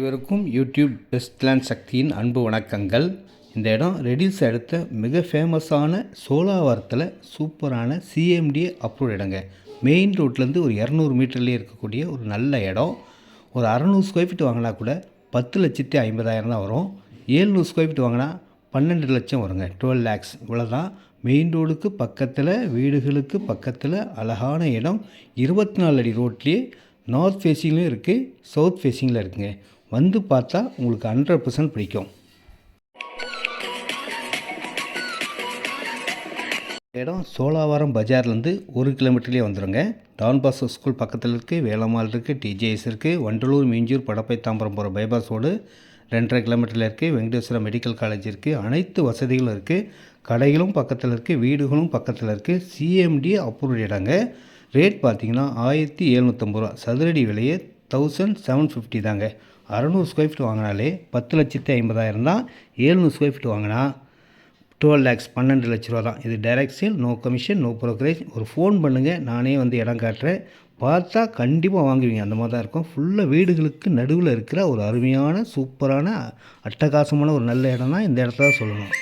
அனைவருக்கும் யூடியூப் பெஸ்ட்லேண்ட் சக்தியின் அன்பு வணக்கங்கள். இந்த இடம் ரெடில்ஸ் அடுத்த மிக ஃபேமஸான சோலாவரத்தில் சூப்பரான சிஎம்டிஏ அப்ரூவ் இடங்க. மெயின் ரோட்லேருந்து ஒரு இரநூறு மீட்டர்லேயே இருக்கக்கூடிய ஒரு நல்ல இடம். ஒரு அறநூறு ஸ்கொயர் ஃபீட் வாங்கினா கூட பத்து லட்சத்தி ஐம்பதாயிரம் தான் வரும். ஏழ்நூறு ஸ்கொயர் ஃபீட் வாங்கினா பன்னெண்டு லட்சம் வருங்க. டுவெல் லேக்ஸ் இவ்வளோதான் மெயின் ரோடுக்கு பக்கத்தில் வீடுகளுக்கு பக்கத்தில் அழகான இடம். இருபத்தி நாலு அடி ரோட்லேயே நார்த் ஃபேஸிங்லேயும் இருக்குது சவுத் ஃபேஸிங்கில் இருக்குங்க. வந்து பார்த்தா உங்களுக்கு ஹண்ட்ரட் பர்சன்ட் பிடிக்கும். இடம் சோழாவரம் பஜார்லேருந்து ஒரு கிலோமீட்டர்லேயே வந்துடுங்க டான் பாஸ் ஸ்கூல் பக்கத்தில் இருக்குது வேலம்மாள் இருக்குது டிஜேஎஸ் இருக்குது வண்டலூர் மீஞ்சூர் படப்பை தாம்பரம் போகிற பைபாஸ் ரோடு ரெண்டரை கிலோமீட்டரில் இருக்குது வெங்கடேஸ்வரம் மெடிக்கல் காலேஜ் இருக்குது அனைத்து வசதிகளும் இருக்குது கடைகளும் பக்கத்தில் இருக்குது வீடுகளும் பக்கத்தில் இருக்குது சிஎம்டி அப்ரூவ்ட் இடங்க. ரேட் பார்த்திங்கன்னா ஆயிரத்தி எழுநூற்றம்பது ரூபா. சதுரடி விலையே தௌசண்ட் செவன் ஃபிஃப்டி தாங்க. அறநூறு ஸ்கொயர் ஃபீட் வாங்கினாலே பத்து லட்சத்தி ஐம்பதாயிரம் தான் ஏழ்நூறு ஸ்கொயர் ஃபீட் வாங்கினா டுவெல் லேக்ஸ் பன்னெண்டு லட்ச ரூபா தான். இது direct sale no commission no brokerage ஒரு ஃபோன் பண்ணுங்கள் நானே வந்து இடம் காட்டுறேன். பார்த்தா கண்டிப்பாக வாங்குவீங்க. அந்த மாதிரி தான் இருக்கும் ஃபுல்லாக வீடுகளுக்கு நடுவில் இருக்கிற ஒரு அருமையான சூப்பரான அட்டகாசமான ஒரு நல்ல இடம் தான் இந்த இடத்த தான் சொல்லணும்.